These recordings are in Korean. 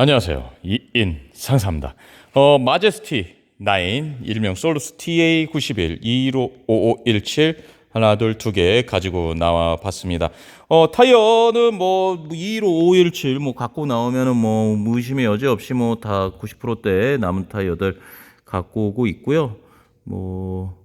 안녕하세요. 이인 상사입니다. 어, 마제스티 9 일명 솔루스 TA91 255517 하나 둘 두 개 가지고 나와 봤습니다. 어, 타이어는 뭐 21517뭐 갖고 나오면은 뭐 무의심의 여지 없이 뭐 다 90%대 남은 타이어들 갖고 오고 있고요. 뭐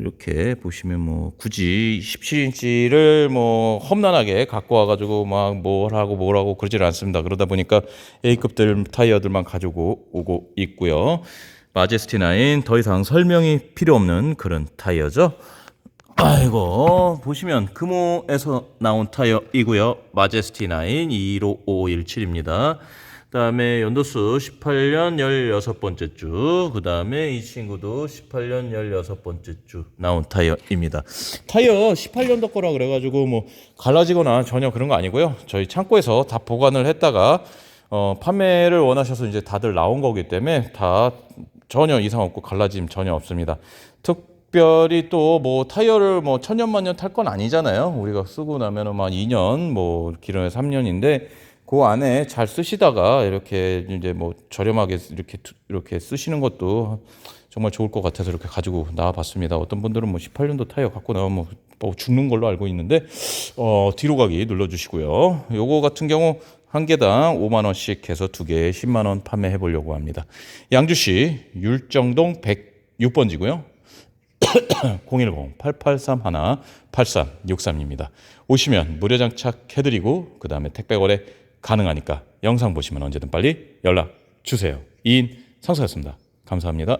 이렇게 보시면 뭐 굳이 17인치를 뭐 험난하게 갖고 와가지고 막 뭘 하고 뭘 하고 그러질 않습니다. 그러다 보니까 A급들 타이어들만 가지고 오고 있고요. 마제스티 9더 이상 설명이 필요 없는 그런 타이어죠. 아이고 보시면 금호에서 나온 타이어이고요. 마제스티 9 21517입니다. 그다음에 연도수 18년 16번째 주. 그다음에 이 친구도 18년 16번째 주 나온 타이어입니다. 타이어 18년도 거라 그래 가지고 뭐 갈라지거나 전혀 그런 거 아니고요. 저희 창고에서 다 보관을 했다가 어, 판매를 원하셔서 이제 다들 나온 거기 때문에 다 전혀 이상 없고 갈라짐 전혀 없습니다. 특별히 또 뭐 타이어를 뭐 천년만년 탈 건 아니잖아요. 우리가 쓰고 나면은 막 2년 뭐 길어야 3년인데 그 안에 잘 쓰시다가 이렇게 이제 뭐 저렴하게 이렇게 투- 이렇게 쓰시는 것도 정말 좋을 것 같아서 이렇게 가지고 나와봤습니다. 어떤 분들은 뭐 18년도 타이어 갖고 나오면 뭐 죽는 걸로 알고 있는데 어, 뒤로 가기 눌러주시고요. 요거 같은 경우 한 개당 5만 원씩 해서 두 개에 10만 원 판매해 보려고 합니다. 양주시 율정동 106번지고요. 010-8831-8363입니다. 오시면 무료 장착 해드리고 그 다음에 택배 거래 가능하니까 영상 보시면 언제든 빨리 연락 주세요. 이인 상사였습니다. 감사합니다.